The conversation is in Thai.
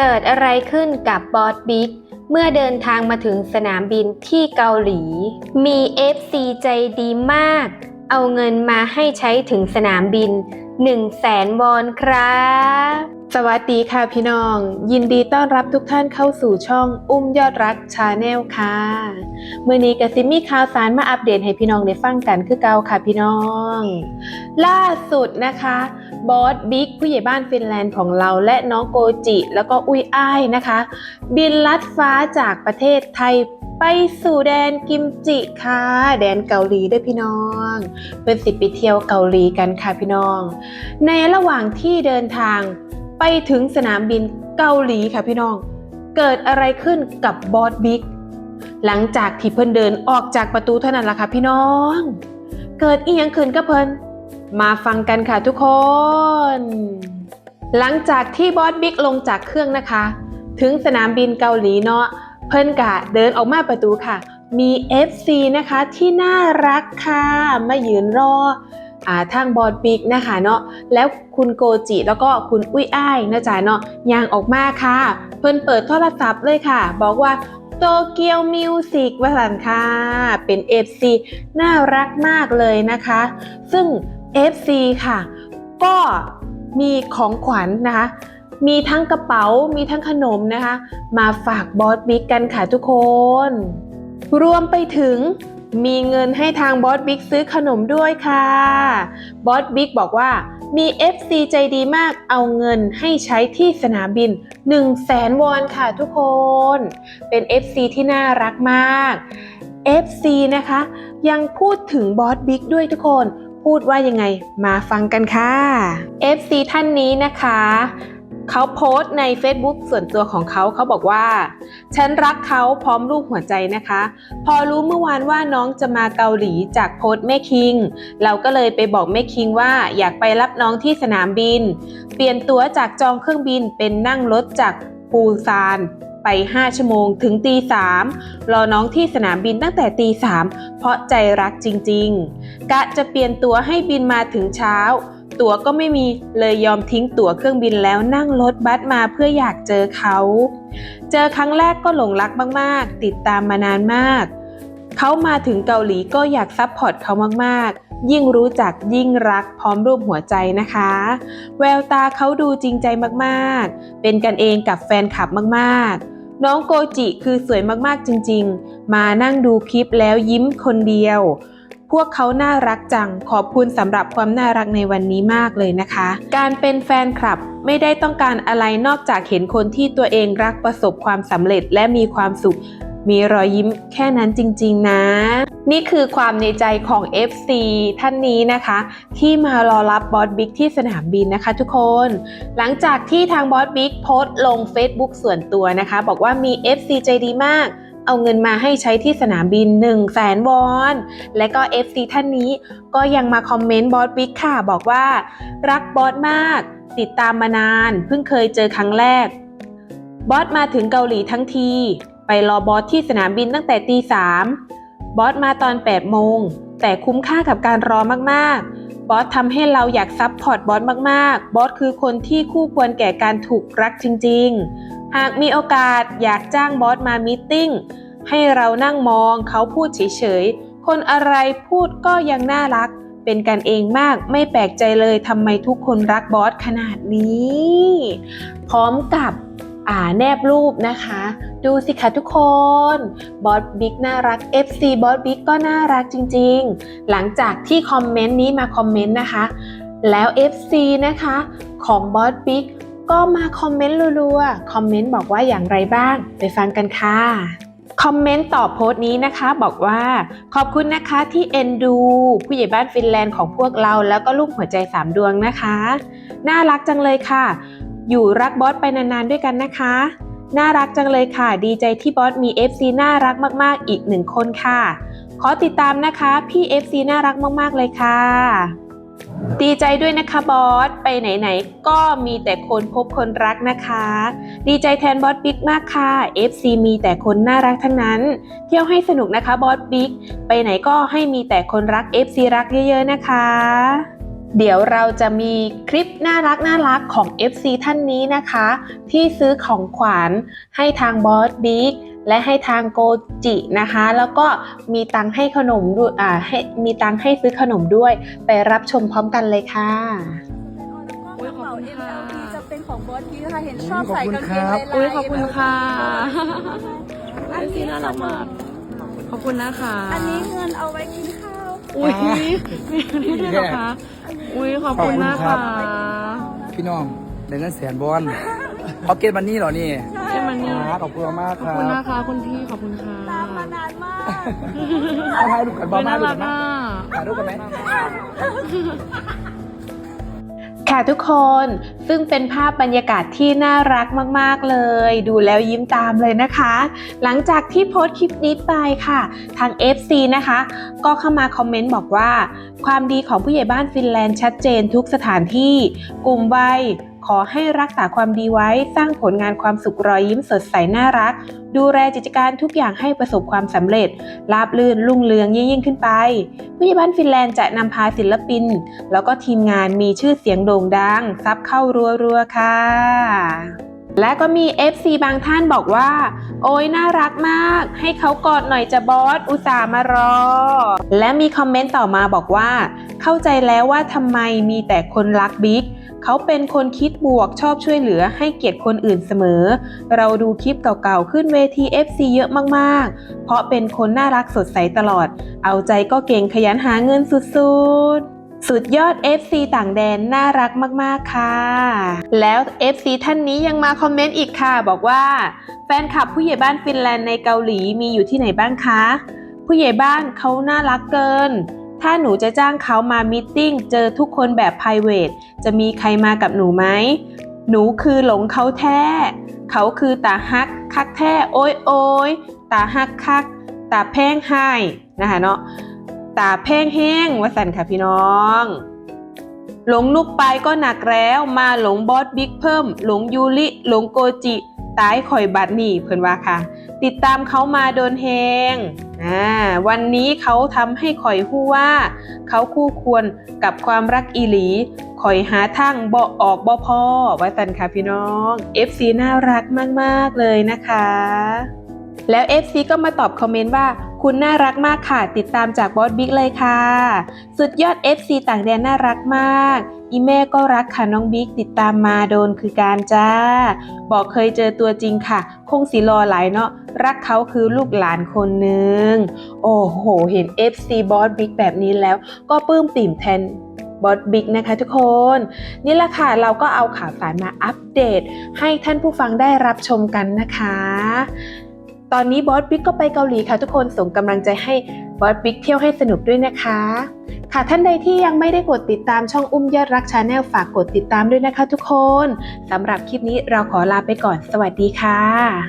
เกิดอะไรขึ้นกับบอสบิ๊กเมื่อเดินทางมาถึงสนามบินที่เกาหลี มี FC ใจดีมาก เอาเงินมาให้ใช้ถึงสนามบิน 1 0 0 0 0แสนวอนครับ สวัสดีค่ะพี่น้อง ยินดีต้อนรับทุกท่านเข้าสู่ช่องอุ้มยอดรักชาแนลค่ะเมื่อนี้กสิมีข่าวสารมาอัปเดตให้พี่น้องได้ฟังกันคือเก่าค่ะพี่น้อง ล่าสุดนะคะบอสบิ๊กผู้ใหญ่บ้านฟินแลนด์ของเราและน้องโกจิ แล้วก็อุ้ยอ้ายนะคะ บินลัดฟ้าจากประเทศไทยไปสู่แดนกิมจิค่ะ แดนเกาหลีด้วยพี่น้อง เป็นสิบไปเที่ยวเกาหลีกันค่ะพี่น้อง ในระหว่างที่เดินทาง ไปถึงสนามบินเกาหลีค่ะพี่น้อง เกิดอะไรขึ้นกับบอสบิ๊กหลังจากที่เพิ่นเดินออกจากประตูเท่านั้นล่ะค่ะพี่น้อง เกิดอีหยังขึ้นกับเพิ่นมาฟังกันค่ะทุกคน หลังจากที่บอสบิ๊กลงจากเครื่องนะคะ ถึงสนามบินเกาหลีเนาะเพิ่นกะเดินออกมาประตูค่ะ มี FC นะคะที่น่ารักค่ะมายืนรอ ทางบอสบิ๊กนะคะเนาะแล้วคุณโกจิแล้วก็คุณอุ้ยอ้ายนะจ๊ะเนาะยางออกมาค่ะ เพิ่นเปิดโทรศัพท์เลยค่ะ บอกว่าโตเกียวมิวสิกวสันค่ะ เป็น FC น่ารักมากเลยนะคะ ซึ่ง FC ค่ะ ก็มีของขวัญนะคะ มีทั้งกระเป๋า มีทั้งขนมนะคะ มาฝากบอสบิ๊กกันค่ะทุกคน รวมไปถึง มีเงินให้ทางบอสบิ๊กซื้อขนมด้วยค่ะ บอสบิ๊กบอกว่ามี FC ใจดีมากเอาเงินให้ใช้ที่สนามบิน 1 0 0 0 0แสนวอนค่ะทุกคน เป็น FC ที่น่ารักมาก FC นะคะ ยังพูดถึงบอสบิ๊กด้วยทุกคน พูดว่ายังไงมาฟังกันค่ะ FC ท่านนี้นะคะ เขาโพสต์ใน Facebook ส่วนตัวของเขาเขาบอกว่า ฉันรักเขาพร้อมรูปหัวใจนะคะ พอรู้เมื่อวานว่าน้องจะมาเกาหลีจากโพสต์แม่คิง เราก็เลยไปบอกแม่คิงว่าอยากไปรับน้องที่สนามบิน เปลี่ยนตั๋วจากจองเครื่องบินเป็นนั่งรถจากปูซานไป 5 ชั่วโมงถึงตี3รอน้องที่สนามบินตั้งแต่ตี3เพราะใจรักจริง ๆ กะจะเปลี่ยนตั๋วให้บินมาถึงเช้า ตั๋วก็ไม่มีเลยยอมทิ้งตั๋วเครื่องบินแล้วนั่งรถบัสมาเพื่ออยากเจอเขา เจอครั้งแรกก็หลงรักมากๆ ติดตามมานานมาก เขามาถึงเกาหลีก็อยากซัพพอร์ตเขามากๆ ยิ่งรู้จักยิ่งรักพร้อมรูปหัวใจนะคะ แววตาเขาดูจริงใจมากๆ เป็นกันเองกับแฟนคลับมากๆน้องโกจิคือสวยมากๆจริงๆ มานั่งดูคลิปแล้วยิ้มคนเดียว พวกเขาน่ารักจัง ขอบคุณสำหรับความน่ารักในวันนี้มากเลยนะคะ การเป็นแฟนคลับไม่ได้ต้องการอะไรนอกจากเห็นคนที่ตัวเองรักประสบความสำเร็จและมีความสุข มีรอยยิ้มแค่นั้นจริง ๆ นะ นี่คือความในใจของ FC ท่านนี้นะคะ ที่มารอรับบอสบิ๊กที่สนามบินนะคะทุกคน หลังจากที่ทางบอสบิ๊กโพสต์ลง Facebook ส่วนตัวนะคะ บอกว่ามี FC ใจดีมาก เอาเงินมาให้ใช้ที่สนามบิน 1 0 0 0 0แสนวอน และก็ FC ท่านนี้ก็ยังมาคอมเมนต์บอสบิ๊กค่ะ บอกว่า รักบอสมาก ติดตามมานาน เพิ่งเคยเจอครั้งแรก บอสมาถึงเกาหลีทั้งที ไปรอบอสที่สนามบินตั้งแต่ตีสามบอสมาตอน 8 โมง แต่คุ้มค่ากับการรอมากๆ บอสทำให้เราอยากซับพอร์ตบอสมากๆ บอสคือคนที่คู่ควรแก่การถูกรักจริง ๆ หากมีโอกาสอยากจ้างบอสมามิติ้งให้เรานั่งมองเขาพูดเฉยๆ คนอะไรพูดก็ยังน่ารัก เป็นกันเองมากไม่แปลกใจเลยทำไมทุกคนรักบอสขนาดนี้ พร้อมกับ แนบรูปนะคะ ดูสิคะทุกคนบอสบิ๊กน่ารัก FC บอสบิ๊กก็น่ารักจริงๆ หลังจากที่คอมเมนต์นี้มาคอมเมนต์นะคะ แล้ว FC นะคะ ของบอสบิ๊กก็มาคอมเมนต์รัวๆ คอมเมนต์บอกว่าอย่างไรบ้าง ไปฟังกันค่ะคอมเมนต์ตอบโพสต์นี้นะคะบอกว่าขอบคุณนะคะที่เอ็นดู ผู้ใหญ่บ้านฟินแลนด์ของพวกเราแล้วก็ลูกหัวใจสามดวงนะคะ น่ารักจังเลยค่ะ อยู่รักบอสไปนานๆด้วยกันนะคะ น่ารักจังเลยค่ะ ดีใจที่บอสมี FC น่ารักมากๆ อีกหนึ่งคนค่ะ ขอติดตามนะคะพี่ FC น่ารักมากๆเลยค่ะ ดีใจด้วยนะคะบอส ไปไหนๆ ก็มีแต่คนพบคนรักนะคะ ดีใจแทนบอสบิ๊กมากค่ะ FC มีแต่คนน่ารักทั้งนั้น เที่ยวให้สนุกนะคะบอสบิ๊ก ไปไหนก็ให้มีแต่คนรัก FC รักเยอะๆนะคะ เดี๋ยวเราจะมีคลิปน่ารักน่ารักของ FC ท่านนี้นะคะ ที่ซื้อของขวัญให้ทางบอสบิ๊กและให้ทางโกจินะคะ แล้วก็มีตังค์ให้ขนมด้วยอ่าให้มีตังค์ให้ซื้อขนมด้วย ไปรับชมพร้อมกันเลยค่ะอุ๊ยขอบคุณค่ะ MLB จะเป็นของบอสพีนะคะเห็นชอบใส่กางเกงขอบคุณครับลายๆอุ๊ยขอบคุณค่ะอันพี่นี้น่ารักมาก ขอบคุณนะคะ อันนี้เงินเอาไว้กินข้าว อุ้ยนี่ด้วยเหรอคะ อุ้ยขอบคุณนะขอบคะคุณครับพี่น้องได้เงินแสนบอลพ็อกเก็ตมันนี่เหรอนี่ใช่มันนี่ครับขอบคุณมากขคอบรับคุณนะคะคุณพี่ขอบคุณค่ะตามมานานมากเอาถ่ายรูปกันบออุ้ลยมาน่าดูรักักนไหมอะถ่ายรูปกันไหม ค่ะทุกคนซึ่งเป็นภาพบรรยากาศที่น่ารักมากๆเลย ดูแล้วยิ้มตามเลยนะคะ หลังจากที่โพสต์คลิปนี้ไปค่ะ ทาง FC นะคะ ก็เข้ามาคอมเมนต์บอกว่า ความดีของผู้ใหญ่บ้านฟินแลนด์ชัดเจนทุกสถานที่ กลุ่มวัย ขอให้รักษาความดีไว้ สร้างผลงานความสุขรอยยิ้มสดใสน่ารัก ดูแลกิจการทุกอย่างให้ประสบความสำเร็จ ราบลื่นรุ่งเรืองยิ่งๆขึ้นไปผู้ใหญ่บ้านฟินแลนด์จะนำพาศิลปิน แล้วก็ทีมงานมีชื่อเสียงโด่งดังซับเข้ารัวๆค่ะและก็มี FC บางท่านบอกว่า โอ้ยน่ารักมาก ให้เขากอดหน่อยจะบอสอุตส่าห์มารอ และมีคอมเมนต์ต่อมาบอกว่า เข้าใจแล้วว่าทำไมมีแต่คนรักบิ๊ก เขาเป็นคนคิดบวกชอบช่วยเหลือให้เกียรติคนอื่นเสมอ เราดูคลิปเก่าๆ ขึ้นเวที FC เยอะมากๆ เพราะเป็นคนน่ารักสดใสตลอด เอาใจก็เก่งขยันหาเงินสุดๆสุดยอด FC ต่างแดนน่ารักมาก ๆ ค่ะ แล้ว FC ท่านนี้ยังมาคอมเมนต์อีกค่ะ บอกว่า แฟนคลับผู้ใหญ่บ้านฟินแลนด์ในเกาหลีมีอยู่ที่ไหนบ้างคะ ผู้ใหญ่บ้านเขาน่ารักเกิน ถ้าหนูจะจ้างเขามามิทติ้งเจอทุกคนแบบ p r i v a t จะมีใครมากับหนูไหมหนูคือหลงเขาแท้ เขาคือตาฮักคักแท้โอ้ยโอ้ยตาฮักคักตาแพงให้นะคะเนาะตาแพงแห้งว่าสันค่ะพี่น้องหลงนุกไปก็หนักแล้ว มาหลงบอสบิ๊กเพิ่ม หลงยูริหลงโกจิ ตายข่อยบัดนี่เพื่อนว่าค่ะ ติดตามเขามาโดนแฮงอ่าวันนี้เขาทำให้ข่อยหู้ว่า เขาคู่ควรกับความรักอีหลีข่อยหาทางบ่ออกบ่พ่อว่าสันค่ะพี่น้อง FC น่ารักมาก ๆ เลยนะคะ แล้ว FC ก็มาตอบคอมเมนต์ว่า คุณน่ารักมากค่ะ ติดตามจากบอสบิ๊กเลยค่ะ สุดยอด FC ต่างแดนน่ารักมาก อีแม่ก็รักค่ะน้องบิ๊กติดตามมาโดนคือการจ้า บอกเคยเจอตัวจริงค่ะ คงสีรอหลายเนาะรักเขาคือลูกหลานคนหนึ่งโอ้โห เห็น FC บอสบิ๊กแบบนี้แล้ว ก็ปลื้มปิ่มแทนบอสบิ๊กนะคะทุกคน นี่แหละค่ะเราก็เอาข่าวสารมาอัปเดต ให้ท่านผู้ฟังได้รับชมกันนะคะ ตอนนี้บอสบิ๊กก็ไปเกาหลีค่ะทุกคนส่งกำลังใจให้บอสบิ๊กเที่ยวให้สนุกด้วยนะคะ ค่ะท่านใดที่ยังไม่ได้กดติดตามช่องอุ้มยอดรักชาแนลฝากกดติดตามด้วยนะคะทุกคนสำหรับคลิปนี้เราขอลาไปก่อนสวัสดีค่ะ